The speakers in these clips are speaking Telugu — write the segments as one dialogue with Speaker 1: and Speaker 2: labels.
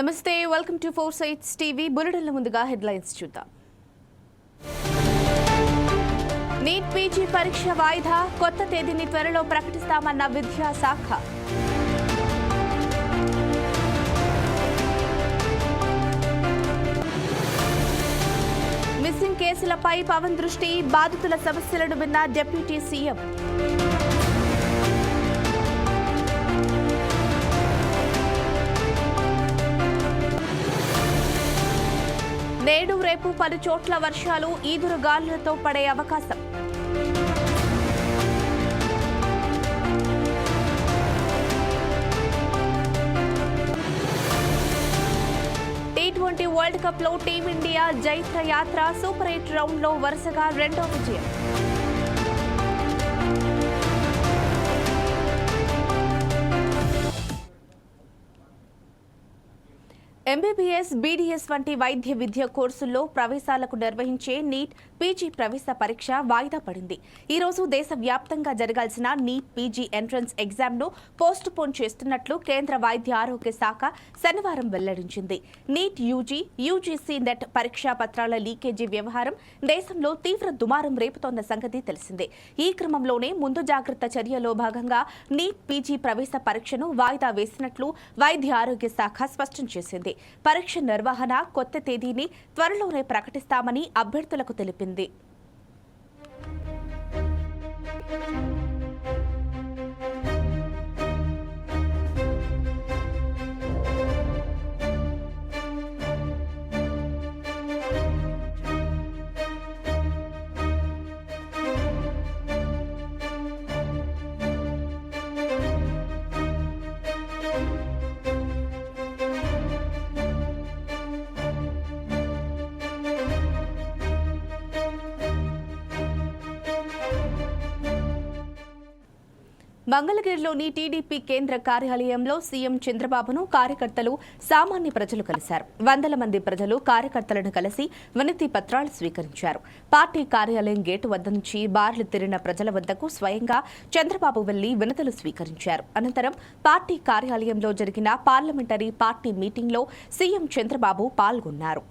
Speaker 1: నమస్తే welcome to four sights TV బులెటిన్ల ముందుగా హెడ్లైన్స్ చూద్దాం. నీట్ పీజీ పరీక్ష వాయిదా కొత్త తేదీని త్వరలో ప్రకటిస్తామన్న విద్యాశాఖ. మిస్సింగ్ కేసులపై పవన్ దృష్టి బాధితుల సమస్యలను విన్న డిప్యూటీ సీఎం. నేడు రేపు పలు చోట్ల వర్షాలు ఈదురు గాలులతో పడే అవకాశం. టీ ట్వంటీ వరల్డ్ కప్లో టీమిండియా జైత్ర యాత్ర సూపర్ ఎయిట్ రౌండ్లో వరుసగా రెండో విజయం. ఎంబీబీఎస్ బీడీఎస్ వంటి వైద్య విద్య కోర్సుల్లో ప్రవేశాలకు నిర్వహించే నీట్ పీజీ ప్రవేశ పరీక్ష వాయిదా పడింది. ఈ రోజు దేశవ్యాప్తంగా జరగాల్సిన నీట్ పీజీ ఎంట్రన్స్ ఎగ్జామ్ను పోస్ట్ పోన్ చేస్తున్నట్లు కేంద్ర వైద్య ఆరోగ్య శాఖ శనివారం వెల్లడించింది. నీట్ యూజీ యూజీసీ నెట్ పరీక్షా పత్రాల లీకేజీ వ్యవహారం దేశంలో తీవ్ర దుమారం రేపుతోన్న సంగతి తెలిసిందే. ఈ క్రమంలోనే ముందు జాగ్రత్త చర్యలో భాగంగా నీట్ పీజీ ప్రవేశ పరీక్షను వాయిదా వేసినట్లు వైద్య ఆరోగ్య శాఖ స్పష్టం చేసింది. పరీక్ష నిర్వహణ కొత్త తేదీని త్వరలోనే ప్రకటిస్తామని అభ్యర్థులకు తెలిపింది. ఉంటుంది మంగళగిరిలోని టీడీపీ కేంద్ర కార్యాలయంలో సీఎం చంద్రబాబును కార్యకర్తలు సామాన్య ప్రజలు కలిశారు. వందల మంది ప్రజలు కార్యకర్తలను కలిసి వినతి పత్రాలు స్వీకరించారు. పార్టీ కార్యాలయం గేటు వద్ద నుంచి బార్లు తిరిగిన ప్రజల వద్దకు స్వయంగా చంద్రబాబు వెళ్ళి వినతులు స్వీకరించారు. అనంతరం పార్టీ కార్యాలయంలో జరిగిన పార్లమెంటరీ పార్టీ మీటింగ్లో సీఎం చంద్రబాబు పాల్గొన్నారు.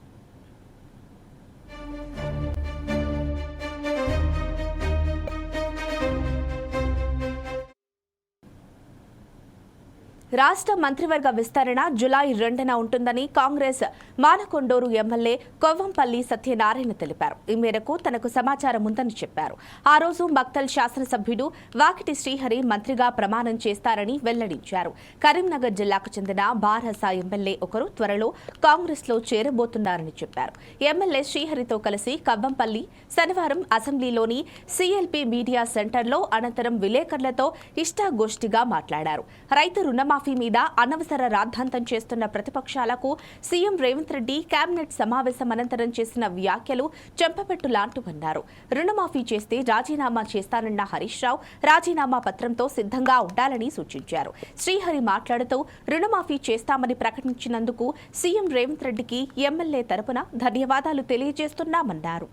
Speaker 1: రాష్ట్ర మంత్రివర్గ విస్తరణ జులై రెండున ఉంటుందని కాంగ్రెస్ మానకొండూరు ఎమ్మెల్యే కొవ్వంపల్లి సత్యనారాయణ తెలిపారు. ఈ మేరకు తనకు సమాచారం ఉందని చెప్పారు. ఆ రోజు మక్తల్ శాసనసభ్యుడు వాకిటి శ్రీహరి మంత్రిగా ప్రమాణం చేస్తారని వెల్లడించారు. కరీంనగర్ జిల్లాకు చెందిన బారస ఎమ్మెల్యే ఒకరు త్వరలో కాంగ్రెస్లో చేరబోతున్నారని చెప్పారు. ఎమ్మెల్యే శ్రీహరితో కలిసి కవ్వంపల్లి శనివారం అసెంబ్లీలోని సిఎల్పి మీడియా సెంటర్లో అనంతరం విలేకరులతో ఇష్టాగోష్ఠిగా మాట్లాడారు. రైతు రుణమాఫీ మీద అనవసర రాద్ధాంతం చేస్తున్న ప్రతిపక్షాలకు సీఎం రేవంత్ రెడ్డి కేబినెట్ సమావేశం అనంతరం చేసిన వ్యాఖ్యలు చెంపపెట్టులాంటివన్నారు రుణమాఫీ చేస్తే రాజీనామా చేస్తానన్న హరీష్ రావు రాజీనామా పత్రంతో సిద్ధంగా ఉండాలని సూచించారు. శ్రీహరి మాట్లాడుతూ రుణమాఫీ చేస్తామని ప్రకటించినందుకు సీఎం రేవంత్ రెడ్డికి ఎమ్మెల్యే తరపున ధన్యవాదాలు తెలియజేస్తున్నామన్నారు.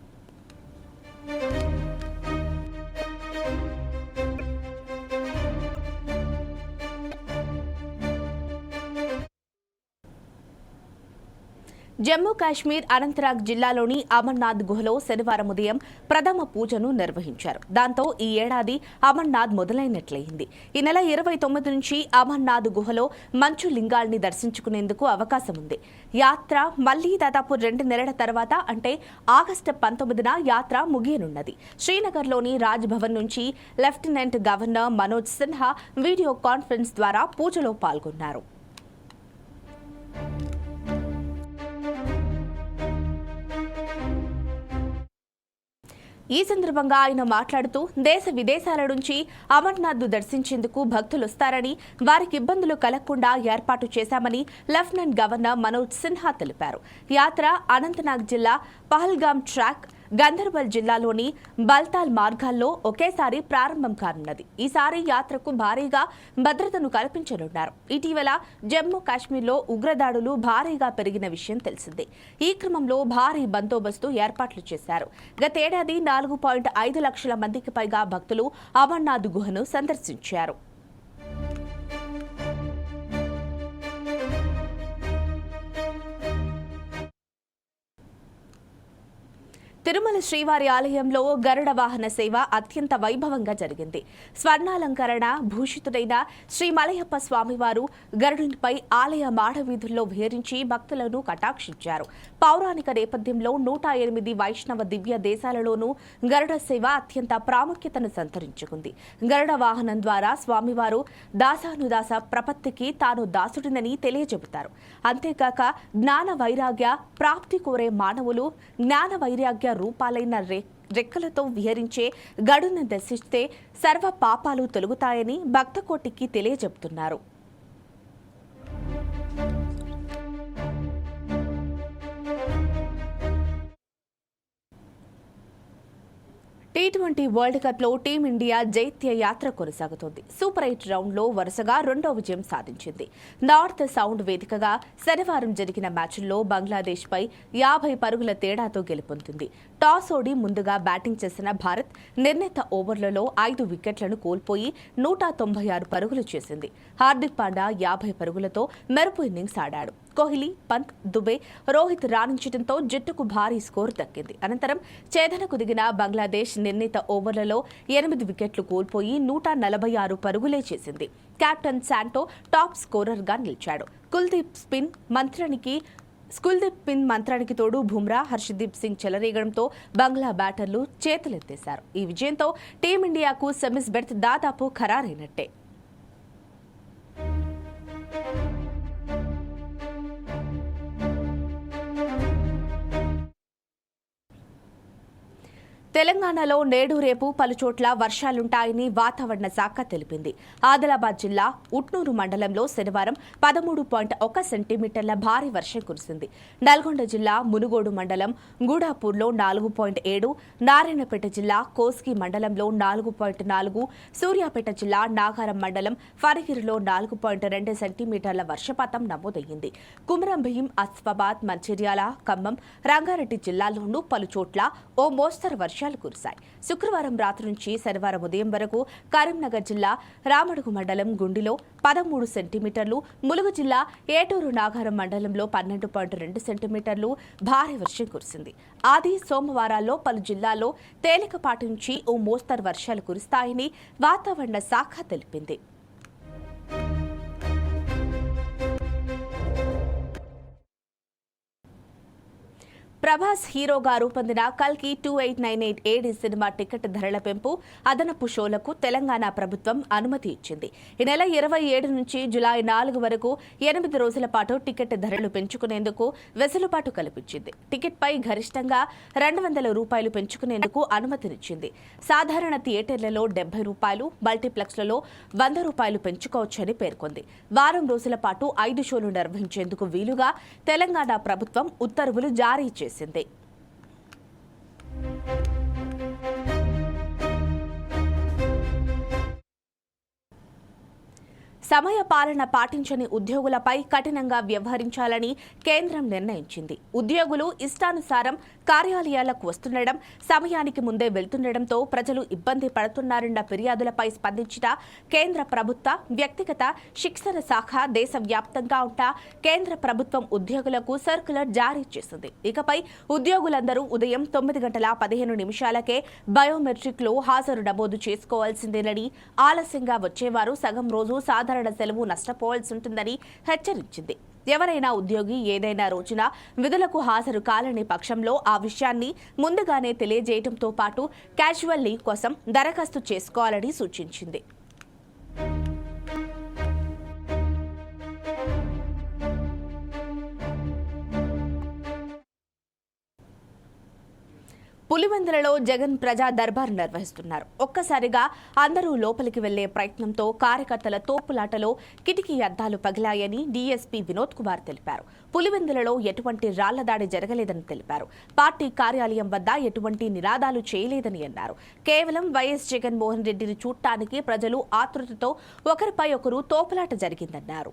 Speaker 1: జమ్మూ కాశ్మీర్ అనంతనాగ్ జిల్లాలోని అమర్నాథ్ గుహలో శనివారం ఉదయం ప్రథమ పూజను నిర్వహించారు. దాంతో ఈ ఏడాది అమర్నాథ్ మొదలైనట్లయింది. ఈ నెల ఇరవై తొమ్మిది నుంచి అమర్నాథ్ గుహలో మంచు లింగాల్ని దర్శించుకునేందుకు అవకాశం ఉంది. యాత్ర మళ్ళీ దాదాపు రెండు నెలల తర్వాత అంటే ఆగస్టు పంతొమ్మిదిన యాత్ర ముగియనున్నది. శ్రీనగర్లోని రాజ్భవన్ నుంచి lieutenant governor Manoj Sinha video conference ద్వారా పూజలో పాల్గొన్నారు. ఈ సందర్భంగా ఆయన మాట్లాడుతూ దేశ విదేశాల నుంచి అమర్నాథ్ దర్శించేందుకు భక్తులు వస్తారని వారికి ఇబ్బందులు కలగకుండా ఏర్పాటు చేశామని లెఫ్టినెంట్ గవర్నర్ మనోజ్ సిన్హా తెలిపారు. యాత్ర అనంతనాగ్ జిల్లా పహల్గామ్ ట్రాక్ గందర్బల్ జిల్లాలోని బల్తాల్ మార్గాల్లో ఒకేసారి ప్రారంభం కానున్నది. ఈసారి యాత్రకు భారీగా భద్రతను కల్పించనున్నారు. ఇటీవల జమ్మూ కాశ్మీర్లో ఉగ్రదాడులు భారీగా పెరిగిన విషయం తెలిసిందే. ఈ క్రమంలో భారీ బందోబస్తు ఏర్పాట్లు చేశారు. గతేడాది నాలుగు పాయింట్ ఐదు లక్షల మందికి పైగా భక్తులు అమర్నాథ్ గుహను సందర్శించారు. తిరుమల శ్రీవారి ఆలయంలో గరుడ వాహన సేవ అత్యంత వైభవంగా జరిగింది. స్వర్ణాలంకరణ భూషితుడైన శ్రీ మలయప్ప స్వామివారు గరుడునిపై ఆలయ మాడవీధుల్లో విహరించి భక్తులను కటాక్షించారు. పౌరాణిక నేపథ్యంలో నూట ఎనిమిది వైష్ణవ దివ్య దేశాలలోనూ గరుడ సేవ అత్యంత ప్రాముఖ్యతను సంతరించుకుంది. గరుడ వాహనం ద్వారా స్వామివారు దాసానుదాస ప్రపత్తికి తాను దాసుడినని తెలియజెబుతారు. అంతేకాక జ్ఞాన వైరాగ్య ప్రాప్తి కోరే మానవులు జ్ఞాన వైరాగ్య రూపాలైన రే రెక్కలతో విహరించే గడును దర్శిస్తే సర్వ పాపాలు తొలుగుతాయని భక్తకోటికి తెలియజెబుతున్నారు టీ ట్వంటీ వరల్డ్ కప్లో టీమిండియా జైత్య యాత్ర కొనసాగుతోంది. సూపర్ ఎయిట్ రౌండ్లో వరుసగా రెండో విజయం సాధించింది. నార్త్ సౌండ్ వేదికగా శనివారం జరిగిన మ్యాచ్ల్లో బంగ్లాదేశ్ పై యాభై పరుగుల తేడాతో గెలుపొందింది. టాస్ ఓడి ముందుగా బ్యాటింగ్ చేసిన భారత్ నిర్ణీత ఓవర్లలో ఐదు వికెట్లను కోల్పోయి నూట తొంభై ఆరు పరుగులు చేసింది. హార్దిక్ పాండ్యా యాభై పరుగులతో మెరుపు ఇన్నింగ్స్ ఆడాడు. కోహ్లీ పంత్ దుబే రోహిత్ రాణించడంతో జట్టుకు భారీ స్కోరు దక్కింది. అనంతరం ఛేదనకు దిగిన బంగ్లాదేశ్ నిర్ణీత ఓవర్లలో ఎనిమిది వికెట్లు కోల్పోయి నూట నలభై ఆరు పరుగులే చేసింది. కెప్టెన్ శాంటో టాప్ స్కోరర్గా నిలిచాడు. కుల్దీప్ స్పిన్ మంత్రానికి స్కుల్దీప్ పిన్ మంత్రానికి తోడు బుమ్రా హర్షదీప్ సింగ్ చెలరేగడంతో బంగ్లా బ్యాటర్లు చేతులెత్తేశారు. ఈ విజయంతో టీమిండియాకు సెమీస్ బెర్త్ దాదాపు ఖరారైనట్టే. తెలంగాణలో నేడు రేపు పలుచోట్ల వర్షాలుంటాయని వాతావరణ శాఖ తెలిపింది. ఆదిలాబాద్ జిల్లా ఉట్నూరు మండలంలో శనివారం పదమూడు పాయింట్ ఒక సెంటీమీటర్ల భారీ వర్షం కురిసింది. నల్గొండ జిల్లా మునుగోడు మండలం గూడాపూర్లో నాలుగు పాయింట్ ఏడు నారాయణపేట జిల్లా కోస్గి మండలంలో నాలుగు పాయింట్ నాలుగు సూర్యాపేట జిల్లా నాగారం మండలం ఫరగిరిలో నాలుగు పాయింట్ రెండు సెంటీమీటర్ల వర్షపాతం నమోదయ్యింది. కుమరంభీం అస్ఫాబాద్ మంచిర్యాల ఖమ్మం రంగారెడ్డి జిల్లాల్లోనూ పలుచోట్ల ఓ మోస్తరు వర్షం వర్షాలు కురిశాయి. శుక్రవారం రాత్రి నుంచి శనివారం ఉదయం వరకు కరీంనగర్ జిల్లా రామడుగు మండలం గుండిలో పదమూడు సెంటీమీటర్లు ములుగు జిల్లా ఏటూరు నాగారం మండలంలో పన్నెండు పాయింట్ రెండు సెంటీమీటర్లు భారీ వర్షం కురిసింది. ఆది సోమవారాల్లో పలు జిల్లాల్లో తేలికపాటి నుంచి ఓ మోస్తరు వర్షాలు కురుస్తాయని వాతావరణ శాఖ తెలిపింది. ప్రభాస్ హీరోగా రూపొందిన కల్కి two eight nine eight AD cinema ticket ధరల పెంపు అదనపు షోలకు తెలంగాణ ప్రభుత్వం అనుమతి ఇచ్చింది. ఈ నెల ఇరవై ఏడు నుంచి జులై నాలుగు వరకు ఎనిమిది రోజుల పాటు టికెట్ ధరలు పెంచుకునేందుకు వెసులుబాటు కల్పించింది. టికెట్పై గరిష్టంగా రెండు వందల రూపాయలు పెంచుకునేందుకు అనుమతినిచ్చింది. సాధారణ థియేటర్లలో డెబ్బై రూపాయలు మల్టీప్లెక్స్లలో వంద రూపాయలు పెంచుకోవచ్చని పేర్కొంది. వారం రోజుల పాటు ఐదు షోలు నిర్వహించేందుకు వీలుగా తెలంగాణ ప్రభుత్వం ఉత్తర్వులు జారీ చేసింది. Vicente. సమయ పాలన పాటించని ఉద్యోగులపై కఠినంగా వ్యవహరించాలని కేంద్రం నిర్ణయించింది. ఉద్యోగులు ఇష్టానుసారం కార్యాలయాలకు వస్తుండడం సమయానికి ముందే వెళ్తుండటంతో ప్రజలు ఇబ్బంది పడుతున్నారన్న ఫిర్యాదులపై స్పందించిన కేంద్ర ప్రభుత్వ వ్యక్తిగత శిక్షణ శాఖ దేశవ్యాప్తంగా ఉంటా కేంద్ర ప్రభుత్వం ఉద్యోగులకు సర్క్యులర్ జారీ చేసింది. ఇకపై ఉద్యోగులందరూ ఉదయం తొమ్మిది గంటల పదిహేను నిమిషాలకే బయోమెట్రిక్లో హాజరు నమోదు చేసుకోవాల్సిందేనని ఆలస్యంగా వచ్చేవారు సగం రోజు సాధారణ సెలవు నష్టపోవాల్సి ఉంటుందని హెచ్చరించింది. ఎవరైనా ఉద్యోగి ఏదైనా రోజున విధులకు హాజరు కాలని పక్షంలో ఆ విషయాన్ని ముందుగానే తెలియజేయడంతో పాటు క్యాజువల్ లీవ్ కోసం దరఖాస్తు చేసుకోవాలని సూచించింది. పులివెందులలో జగన్ ప్రజా దర్బార్ నిర్వహిస్తున్నారు. ఒక్కసారిగా అందరూ లోపలికి వెళ్ళే ప్రయత్నంతో కార్యకర్తల తోపులాటలో కిటికీ అద్దాలు పగిలాయని డీఎస్పీ వినోద్ కుమార్ తెలిపారు. పులివెందులలో ఎటువంటి రాళ్ళ దాడి జరగలేదని తెలిపారు. పార్టీ కార్యాలయం వద్ద ఎటువంటి నినాదాలు చేయలేదని అన్నారు. కేవలం వైఎస్ జగన్మోహన్ రెడ్డిని చూడటానికి ప్రజలు ఆతృతతో ఒకరిపై ఒకరు తోపులాట జరిగిందన్నారు.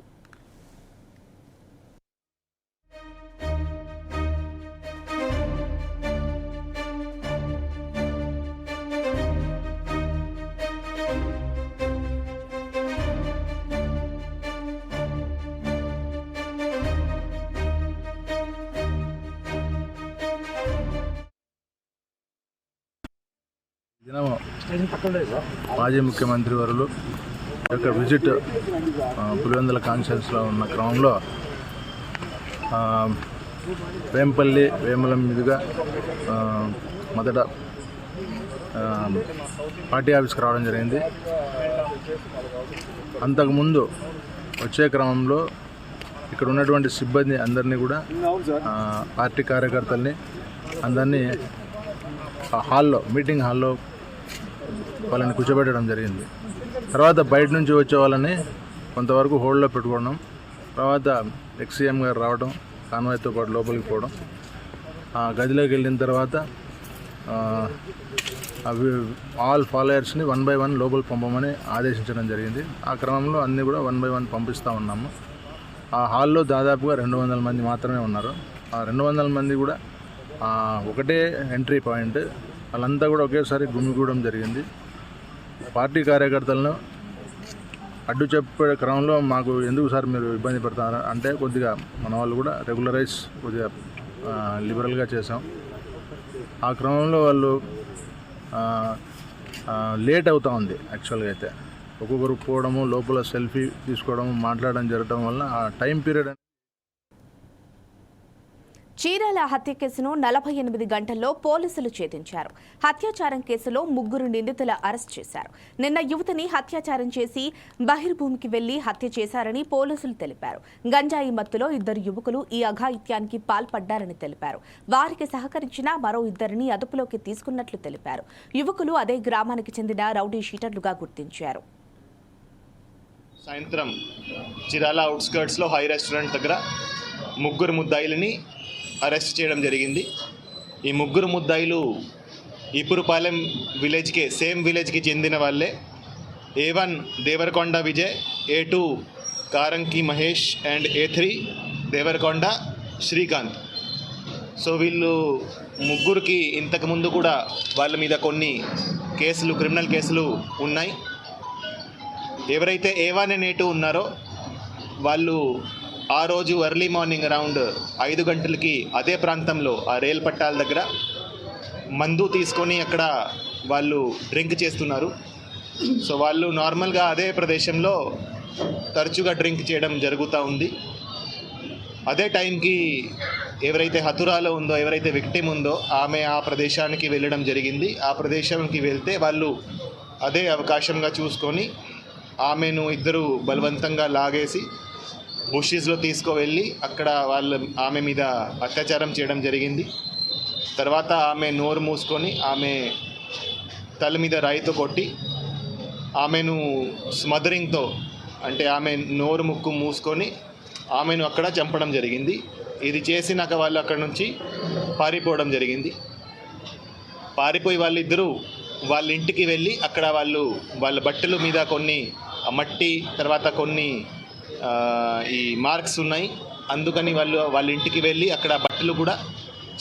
Speaker 2: మాజీ ముఖ్యమంత్రి వారు యొక్క విజిట్ పులివెందుల కాన్షియన్స్లో ఉన్న క్రమంలో వేంపల్లి వేములం మీదుగా మొదట పార్టీ ఆఫీస్కి రావడం జరిగింది. అంతకుముందు వచ్చే క్రమంలో ఇక్కడ ఉన్నటువంటి సిబ్బంది అందరినీ కూడా పార్టీ కార్యకర్తల్ని అందరినీ ఆ హాల్లో మీటింగ్ హాల్లో వాళ్ళని కూర్చోబెట్టడం జరిగింది. తర్వాత బయట నుంచి వచ్చే వాళ్ళని కొంతవరకు హోల్డ్లో పెట్టుకోవడం తర్వాత ఎక్సీఎం గారు రావడం కాన్వాయ్తో పాటు లోపలికి పోవడం ఆ గదిలోకి వెళ్ళిన తర్వాత అవి ఆల్ ఫాలోయర్స్ని వన్ బై వన్ లోపలికి పంపమని ఆదేశించడం జరిగింది. ఆ క్రమంలో అన్నీ కూడా వన్ బై వన్ పంపిస్తూ ఉన్నాము. ఆ హాల్లో దాదాపుగా రెండు వందల మంది మాత్రమే ఉన్నారు. ఆ రెండు వందల మంది కూడా ఒకటే ఎంట్రీ పాయింట్. వాళ్ళంతా కూడా ఒకేసారి గుమిగూడడం జరిగింది. పార్టీ కార్యకర్తలను అడ్డు చెప్పే క్రమంలో మాకు ఎందుకు సార్ మీరు ఇబ్బంది పెడతారు? అంటే కొద్దిగా మన వాళ్ళు కూడా రెగ్యులరైజ్ కొద్దిగా లిబరల్గా చేసాం ఆ క్రమంలో వాళ్ళు లేట్ అవుతూ ఉంది యాక్చువల్గా అయితే. ఒక్కొక్కరు పోవడము లోపల సెల్ఫీ తీసుకోవడము మాట్లాడడం జరగడం వల్ల ఆ టైం పీరియడ్
Speaker 1: చీరాల హత్య కేసును నలభై ఎనిమిది గంటల్లో పోలీసులు ఛేదించారు. హత్యాచారం కేసులో ముగ్గురు నిందితుల అరెస్ట్ చేశారు. నిన్న యువతిని హత్యాచారం చేసి బహిర్భూమికి వెళ్ళి హత్య చేశారని పోలీసులు తెలిపారు. గంజాయి మత్తులో ఇద్దరు యువకులు ఈ అఘాయిత్యానికి పాల్పడ్డారని తెలిపారు. వారికి సహకరించిన మరో ఇద్దరిని అదుపులోకి తీసుకున్నట్లు తెలిపారు. యువకులు అదే గ్రామానికి చెందిన రౌడీ షీటర్లుగా గుర్తించారు.
Speaker 3: సాయంత్రం చిరాల అవుట్స్కర్ట్స్లో హై రెస్టారెంట్ దగ్గర ముగ్గురు ముద్దాయిలని అరెస్ట్ చేయడం జరిగింది. ఈ ముగ్గురు ముద్దాయిలు ఈపురుపాలెం విలేజ్కే సేమ్ విలేజ్కి చెందిన వాళ్ళే. A one Devarakonda Vijay A two కారంకి Mahesh and A three Devarakonda Srikanth. So వీళ్ళు ముగ్గురికి ఇంతకుముందు కూడా వాళ్ళ మీద కొన్ని కేసులు క్రిమినల్ కేసులు ఉన్నాయి. ఎవరైతే A one and A two ఉన్నారో వాళ్ళు ఆ రోజు ఎర్లీ మార్నింగ్ అరౌండ్ ఐదు గంటలకి అదే ప్రాంతంలో ఆ రైల్ పట్టాల దగ్గర మందు తీసుకొని అక్కడ వాళ్ళు డ్రింక్ చేస్తున్నారు. సో వాళ్ళు నార్మల్గా అదే ప్రదేశంలో తరచుగా డ్రింక్ చేయడం జరుగుతూ ఉంది. అదే టైంకి ఎవరైతే హతురాలో ఉందో ఎవరైతే విక్టిమ్ ఉందో ఆమె ఆ ప్రదేశానికి వెళ్ళడం జరిగింది. ఆ ప్రదేశానికి వెళ్తే వాళ్ళు అదే అవకాశంగా చూసుకొని ఆమెను ఇద్దరు బలవంతంగా లాగేసి బుషెస్లో తీసుకువెళ్ళి అక్కడ వాళ్ళ ఆమె మీద అత్యాచారం చేయడం జరిగింది. తర్వాత ఆమె నోరు మూసుకొని ఆమె తల మీద రాయితో కొట్టి ఆమెను స్మదరింగ్తో అంటే ఆమె నోరు ముక్కు మూసుకొని ఆమెను అక్కడ చంపడం జరిగింది. ఇది చేసినాక వాళ్ళు అక్కడ నుంచి పారిపోవడం జరిగింది. పారిపోయి వాళ్ళిద్దరూ వాళ్ళ ఇంటికి వెళ్ళి అక్కడ వాళ్ళు వాళ్ళ బట్టల మీద కొన్ని ఆ మట్టి తర్వాత కొన్ని ఈ మార్క్స్ ఉన్నాయి. అందుకని వాళ్ళు వాళ్ళ ఇంటికి వెళ్ళి అక్కడ బట్టలు కూడా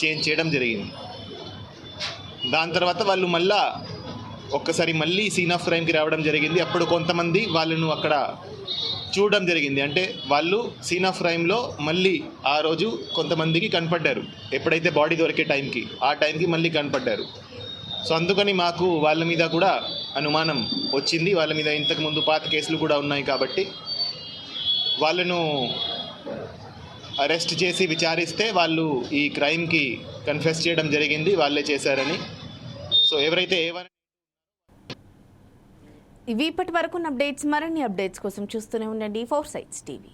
Speaker 3: చేంజ్ చేయడం జరిగింది. దాని తర్వాత వాళ్ళు మళ్ళా ఒక్కసారి మళ్ళీ సీన్ ఆఫ్ క్రైమ్కి రావడం జరిగింది. అప్పుడు కొంతమంది వాళ్ళను అక్కడ చూడడం జరిగింది. అంటే వాళ్ళు సీన్ ఆఫ్ క్రైమ్లో మళ్ళీ ఆ రోజు కొంతమందికి కనపడ్డారు. ఎప్పుడైతే బాడీ దొరికే టైంకి ఆ టైంకి మళ్ళీ కనపడ్డారు. సో అందుకని మాకు వాళ్ళ మీద కూడా అనుమానం వచ్చింది. వాళ్ళ మీద ఇంతకుముందు పాత కేసులు కూడా ఉన్నాయి కాబట్టి వాళ్ళను అరెస్ట్ చేసి విచారిస్తే వాళ్ళు ఈ క్రైమ్కి కన్ఫెస్ చేయడం జరిగింది వాళ్ళే చేశారని. సో ఎవరైతే ఏవని
Speaker 1: ఇవి ఇప్పటి వరకు అప్డేట్స్ మరిన్ని అప్డేట్స్ కోసం చూస్తూనే ఉండండి ఫోర్ సైట్స్ టీవీ.